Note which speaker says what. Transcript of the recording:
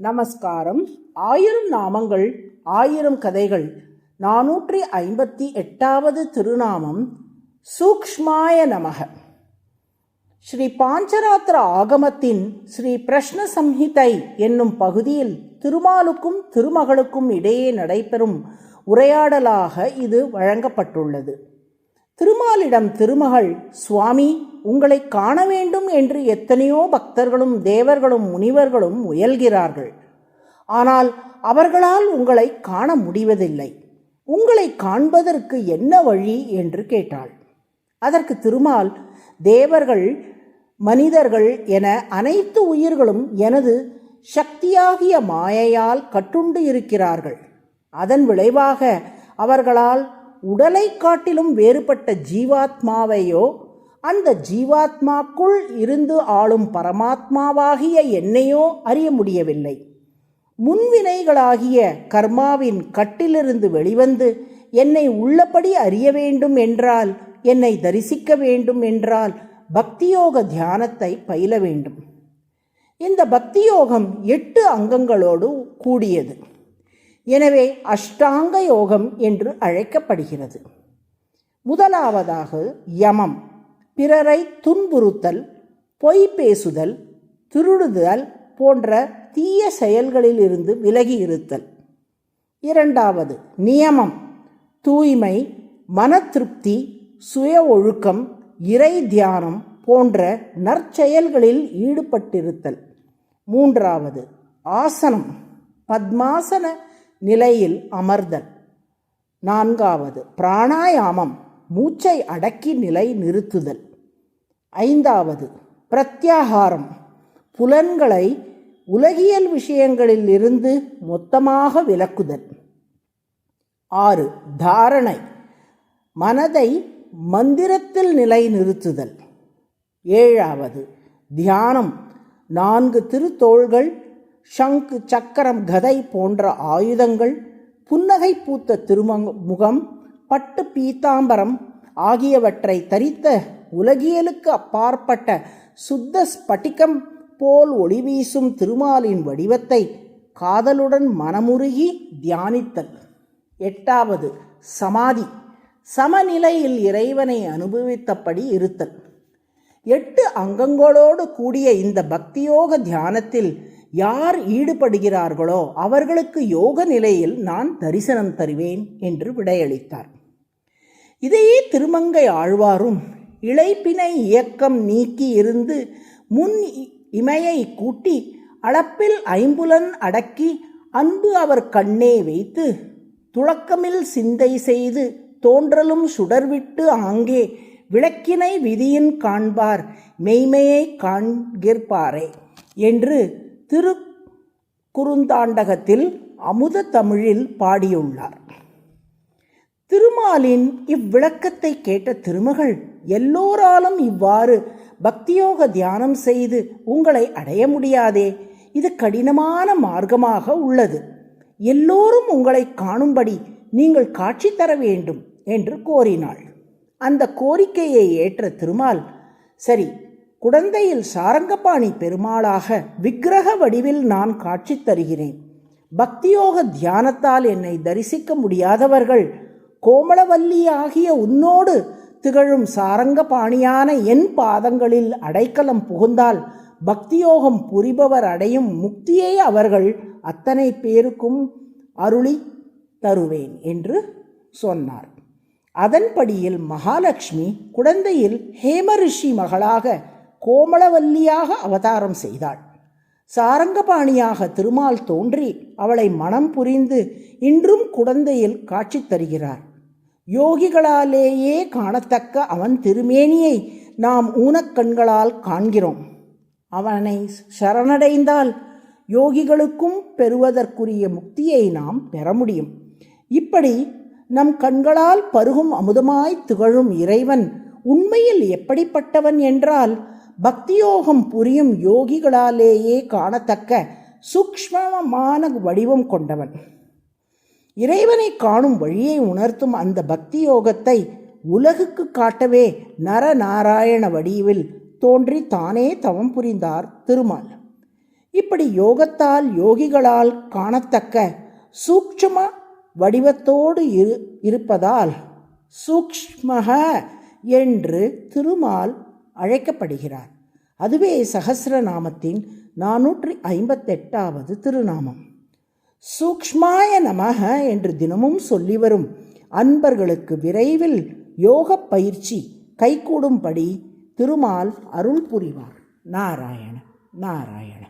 Speaker 1: நமஸ்காரம். ஆயிரம் நாமங்கள் ஆயிரம் கதைகள். நானூற்றி ஐம்பத்தி எட்டாவது திருநாமம் சூக்ஷ்மாய நமக. ஸ்ரீ பாஞ்சராத்திர ஆகமத்தின் ஸ்ரீ பிரஷ்ன சம்ஹிதை என்னும் பகுதியில் திருமாலுக்கும் திருமகளுக்கும் இடையே நடைபெறும் உரையாடலாக இது வழங்கப்பட்டுள்ளது. திருமாலிடம் திருமகள் சுவாமி உங்களை காண வேண்டும் என்று எத்தனையோ பக்தர்களும் தேவர்களும் முனிவர்களும் முயல்கிறார்கள். ஆனால் அவர்களால் உங்களை காண முடிவதில்லை. உங்களை காண்பதற்கு என்ன வழி? என்று கேட்டாள். அதற்கு திருமால் தேவர்கள் மனிதர்கள் என அனைத்து உயிர்களும் எனது சக்தியாகிய மாயையால் கட்டுண்டு இருக்கிறார்கள். அதன் விளைவாக அவர்களால் உடலை காட்டிலும் வேறுபட்ட ஜீவாத்மாவையோ அந்த ஜீவாத்மாக்குள் இருந்து ஆளும் பரமாத்மாவாகிய என்னையோ அறிய முடியவில்லை. முன்வினைகளாகிய கர்மாவின் கட்டிலிருந்து வெளிவந்து என்னை உள்ளபடி அறிய வேண்டும் என்றால் என்னை தரிசிக்க வேண்டும் என்றால் பக்தியோக தியானத்தை பயில வேண்டும். இந்த பக்தியோகம் எட்டு அங்கங்களோடு கூடியது. எனவே அஷ்டாங்க யோகம் என்று அழைக்கப்படுகிறது. முதலாவதாக யமம் பிறரை துன்புறுத்தல் பொய் பேசுதல் திருடுதல் போன்ற தீய செயல்களிலிருந்து விலகி இருத்தல். இரண்டாவது நியமம் தூய்மை மன திருப்தி சுய ஒழுக்கம் இறை தியானம் போன்ற நற்செயல்களில் ஈடுபட்டிருத்தல். மூன்றாவது ஆசனம் பத்மாசன நிலையில் அமர்தல். நான்காவது பிராணாயாமம் மூச்சை அடக்கி நிலை நிறுத்துதல். ஐந்தாவது பிரத்யாகாரம். புலன்களை உலகியல் விஷயங்களில் இருந்து மொத்தமாக விலக்குதல் ஆறு தாரணை. மனதை மந்திரத்தில் நிலை நிறுத்துதல். ஏழாவது தியானம். நான்கு திருத்தோள்கள் சங்கு சக்கரம் கதை போன்ற ஆயுதங்கள் புன்னகை பூத்த திருமுகம் முகம் பட்டு பீத்தாம்பரம் ஆகியவற்றை தரித்த உலகியலுக்கு அப்பாற்பட்ட சுத்த ஸ்பட்டிகம் போல் ஒளி வீசும் திருமாலின் வடிவத்தை காதலுடன் மனமுருகி தியானித்தல். எட்டாவது சமாதி. சமநிலையில் இறைவனை அனுபவித்தபடி இருத்தல். எட்டு அங்கங்களோடு கூடிய இந்த பக்தியோக தியானத்தில் யார் ஈடுபடுகிறார்களோ அவர்களுக்கு யோக நிலையில் நான் தரிசனம் தருவேன் என்று விடையளித்தார். இதையே திருமங்கை ஆழ்வாரும் இழைப்பினை இயக்கம் நீக்கி இருந்து முன் இமையை கூட்டி அளப்பில் ஐம்புலன் அடக்கி அன்பு அவர் கண்ணே வைத்து துளக்கமில் சிந்தை செய்து தோன்றலும் சுடர்விட்டு ஆங்கே விளக்கினை விதியின் காண்பார் மெய்மையை காண்கிற்பாரே என்று திருக்குறுந்தாண்டகத்தில் அமுத தமிழில் பாடியுள்ளார். திருமாலின் இவ்விளக்கத்தை கேட்ட திருமகள் எல்லோராலும் இவ்வாறு பக்தியோக தியானம் செய்து உங்களை அடைய முடியாதே இது கடினமான மார்க்கமாக உள்ளது. எல்லோரும் உங்களை காணும்படி நீங்கள் காட்சி தர வேண்டும் என்று கோரினாள். அந்த கோரிக்கையை ஏற்ற திருமால் சரி குடந்தையில் சாரங்கபாணி பெருமாளாக விக்கிரக வடிவில் நான் காட்சி தருகிறேன். பக்தியோக தியானத்தால் என்னை தரிசிக்க முடியாதவர்கள் கோமளவல்லி ஆகிய உன்னோடு திகழும் சாரங்கபாணியான என் பாதங்களில் அடைக்கலம் புகுந்தால் பக்தியோகம் புரிபவர் அடையும் முக்தியை அவர்கள் அத்தனை பேருக்கும் அருளி தருவேன் என்று சொன்னார். அதன்படியில் மகாலட்சுமி குழந்தையில் ஹேமரிஷி மகளாக கோமளவல்லியாக அவதாரம் செய்தாள். சாரங்கபாணியாக திருமால் தோன்றி அவளை மனம் புரிந்து இன்றும் குழந்தையில் காட்சி தருகிறார். யோகிகளாலேயே காணத்தக்க அவன் திருமேனியை நாம் ஊனக்கண்களால் காண்கிறோம். அவனை சரணடைந்தால் யோகிகளுக்கும் பெறுவதற்குரிய முக்தியை நாம் பெற முடியும். இப்படி நம் கண்களால் பருகும் அமுதமாய் திகழும் இறைவன் உண்மையில் எப்படிப்பட்டவன் என்றால் பக்தியோகம் புரியும் யோகிகளாலேயே காணத்தக்க சூக்ஷ்மமான வடிவம் கொண்டவன். இறைவனை காணும் வழியை உணர்த்தும் அந்த பக்தி யோகத்தை உலகுக்கு காட்டவே நரநாராயண வடிவில் தோன்றி தானே தவம் புரிந்தார் திருமால். இப்படி யோகத்தால் யோகிகளால் காணத்தக்க சூக்ஷ்ம வடிவத்தோடு இரு இருப்பதால் சூக்ஷ்மக என்று திருமால் அழைக்கப்படுகிறார். அதுவே சகசிரநாமத்தின் நானூற்றி ஐம்பத்தெட்டாவது திருநாமம். சூக்ஷ்மாய நமக என்று தினமும் சொல்லி வரும் அன்பர்களுக்கு விரைவில் யோக பயிற்சி கைகூடும்படி திருமால் அருள் புரிவார் நாராயண நாராயண.